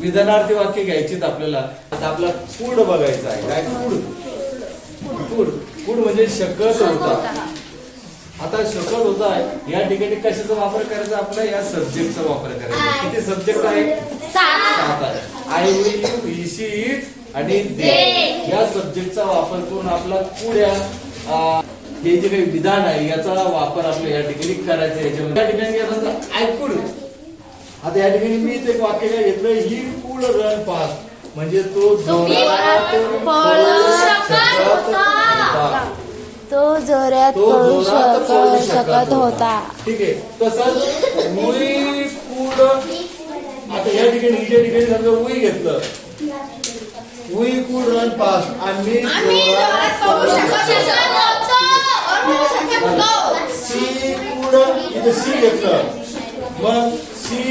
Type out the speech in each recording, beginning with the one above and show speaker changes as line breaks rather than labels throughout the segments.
विधानार्थी वाक्य घ्यायचीत आपल्याला. आता आपला कुड बघायचा आहे. काय कुड? कुड. कुड म्हणजे शकत होता. आता शकत होता या ठिकाणी कशाचा वापर करायचा? आपला या सब्जेक्टचा वापर करायचा. किती सब्जेक्ट आहे? सात. आहे. I will you she it आणि दे. या सब्जेक्टचा वापर करून आपला पुढ्या हे जे काही विधान आहे याचा वापर आपल्या या ठिकाणी करायचा. याच्यामध्ये. या ठिकाणी कुड आता या ठिकाणी मी एक वाक्य काय घेतलं ही कुड रन पास. म्हणजे तो जोरात पळू शकत होता.
तो जोरात
तो
पळू
जोरात पळू
शक- शकत होता.
ठीक आहे. तसंच उई कुड आता या ठिकाणी हिच्या ठिकाणी समजा उई घेतलं. उई कुड रन पास. आम्ही जोरात पळू शकतो. सी कुड इथं सी घेतलं मग सी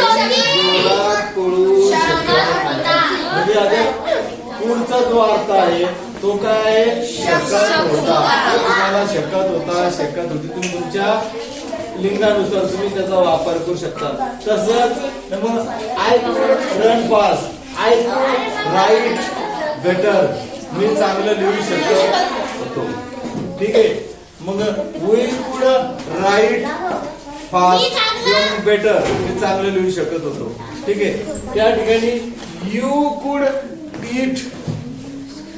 जोरात पळू शकत म्हणजे आता पुढचा जो अर्थ आहे तो काय आहे? शकत होता. तुम्हाला शकत होता शकत होती. तुम्ही तुमच्या लिंगानुसार तुम्ही त्याचा वापर करू शकता. तसंच I run pass I write better मी चांगलं लिहू शकतो. होतो ठीक आहे. मग वी कुड राईट फास्ट बेटर मी चांगलं लिहू शकत होतो. ठीक आहे. त्या ठिकाणी यू कुड इट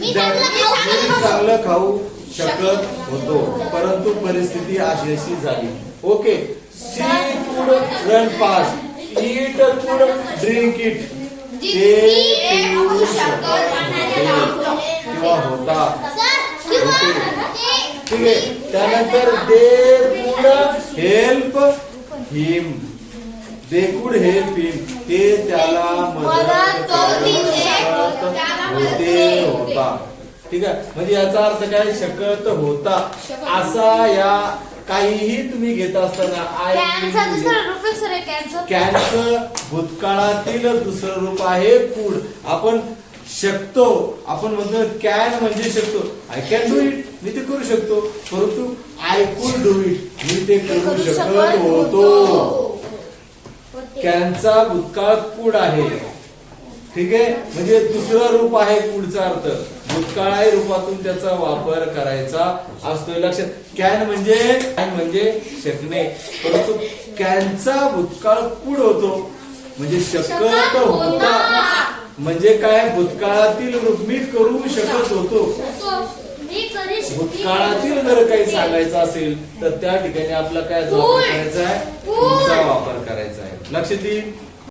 मी चांगलं खाऊ. शकत होतो परंतु परिस्थिती अशी झाली. Okay she could run fast it could drink it ते पिऊ शकत होते. किंवा होता ठीक आहे. त्यानंतर they could help him they could help हिम ते त्याला मदत होते. होता. ठीक आहे? म्हणजे याचा अर्थ काय? शकत होता. असा या काहीही तुम्ही घेत असताना आय कॅनचं भूतकाळातील दुसरं रूप आहे कुड आपण शकतो. आपण म्हणतो कॅन म्हणजे शकतो. आय कॅन डू इट मी ते करू शकतो. परंतु आय कुड डू इट मी ते करू शकत होतो. कॅनचा भूतकाळ कुड आहे. ठीक आहे? म्हणजे दुसरं रूप आहे पुढचा अर्थ. भूतकाळाही रूपातून त्याचा वापर करायचा असतोय. लक्षात कॅन म्हणजे कॅन म्हणजे शकणे परंतु कॅनचा भूतकाळ कुड होतो. म्हणजे शकत होता. म्हणजे काय? भूतकाळातील रूप मी करू शकत होतो. भूतकाळातील जर काही सांगायचं असेल तर त्या ठिकाणी आपला काय वापर करायचा आहे? पुढचा वापर करायचा आहे. लक्षात येईल?